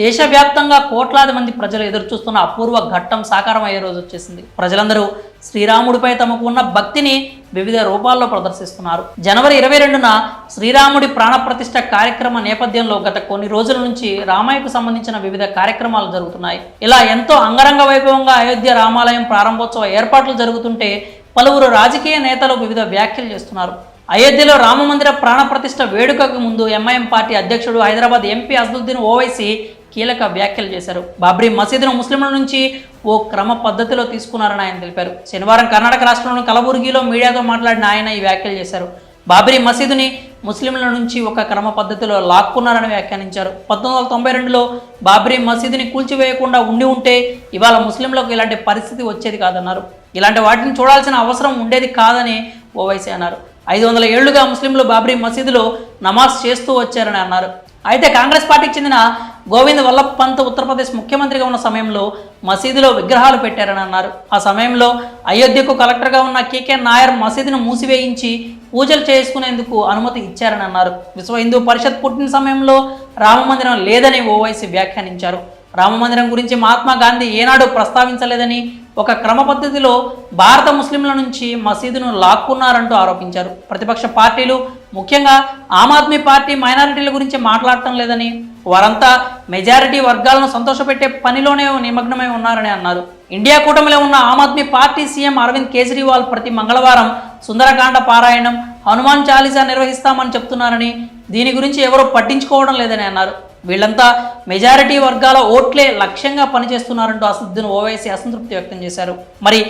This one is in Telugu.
దేశవ్యాప్తంగా కోట్లాది మంది ప్రజలు ఎదురుచూస్తున్న అపూర్వ ఘట్టం సాకారం అయ్యే రోజు వచ్చేసింది. ప్రజలందరూ శ్రీరాముడిపై తమకు ఉన్న భక్తిని వివిధ రూపాల్లో ప్రదర్శిస్తున్నారు. జనవరి ఇరవై రెండున శ్రీరాముడి ప్రాణప్రతిష్ఠ కార్యక్రమ నేపథ్యంలో గత కొన్ని రోజుల నుంచి రామాయకు సంబంధించిన వివిధ కార్యక్రమాలు జరుగుతున్నాయి. ఇలా ఎంతో అంగరంగ వైభవంగా అయోధ్య రామాలయం ప్రారంభోత్సవ ఏర్పాట్లు జరుగుతుంటే పలువురు రాజకీయ నేతలు వివిధ వ్యాఖ్యలు చేస్తున్నారు. అయోధ్యలో రామమందిర ప్రాణప్రతిష్ఠ వేడుకకు ముందు ఎంఐఎం పార్టీ అధ్యక్షుడు హైదరాబాద్ ఎంపీ అసదుద్దీన్ ఓవైసీ కీలక వ్యాఖ్యలు చేశారు. బాబ్రీ మసీదును ముస్లింల నుంచి ఓ క్రమ పద్ధతిలో తీసుకున్నారని ఆయన తెలిపారు. శనివారం కర్ణాటక రాష్ట్రంలోని కలబుర్గిలో మీడియాతో మాట్లాడిన ఆయన ఈ వ్యాఖ్యలు చేశారు. బాబ్రీ మసీదుని ముస్లింల నుంచి ఒక క్రమ పద్ధతిలో లాక్కున్నారని వ్యాఖ్యానించారు. పంతొమ్మిది వందల తొంభై రెండులో బాబ్రీ మసీదుని కూల్చివేయకుండా ఉండి ఉంటే ఇవాళ ముస్లింలకు ఇలాంటి పరిస్థితి వచ్చేది కాదన్నారు. ఇలాంటి వాటిని చూడాల్సిన అవసరం ఉండేది కాదని ఓవైసీ అన్నారు. ఐదు వందల ఏళ్ళుగా ముస్లింలు బాబ్రీ మసీదులో నమాజ్ చేస్తూ వచ్చారని అన్నారు. అయితే కాంగ్రెస్ పార్టీకి చెందిన గోవింద్ వల్లభ్ పంత్ ఉత్తరప్రదేశ్ ముఖ్యమంత్రిగా ఉన్న సమయంలో మసీదులో విగ్రహాలు పెట్టారని అన్నారు. ఆ సమయంలో అయోధ్యకు కలెక్టర్గా ఉన్న కేకే నాయర్ మసీదును మూసివేయించి పూజలు చేసుకునేందుకు అనుమతి ఇచ్చారని అన్నారు. విశ్వ హిందూ పరిషత్ పుట్టిన సమయంలో రామమందిరం లేదని ఓవైసీ వ్యాఖ్యానించారు. రామమందిరం గురించి మహాత్మా గాంధీ ఏనాడు ప్రస్తావించలేదని ఒక క్రమ పద్ధతిలో భారత ముస్లింల నుంచి మసీదును లాక్కున్నారంటూ ఆరోపించారు. ప్రతిపక్ష పార్టీలు ముఖ్యంగా ఆమ్ ఆద్మీ పార్టీ మైనారిటీల గురించి మాట్లాడటం లేదని వారంతా మెజారిటీ వర్గాలను సంతోషపెట్టే పనిలోనే నిమగ్నమై ఉన్నారని అన్నారు. ఇండియా కూటమిలో ఉన్న ఆమ్ ఆద్మీ పార్టీ సీఎం అరవింద్ కేజ్రీవాల్ ప్రతి మంగళవారం సుందరకాండ పారాయణం హనుమాన్ చాలీసా నిర్వహిస్తామని చెప్తున్నారని దీని గురించి ఎవరూ పట్టించుకోవడం లేదని అన్నారు. వీళ్ళంతా మెజారిటీ వర్గాల ఓట్లే లక్ష్యంగా పనిచేస్తున్నారంటూ అసదుద్దీన్ ఓవైసీ అసంతృప్తి వ్యక్తం చేశారు. మరి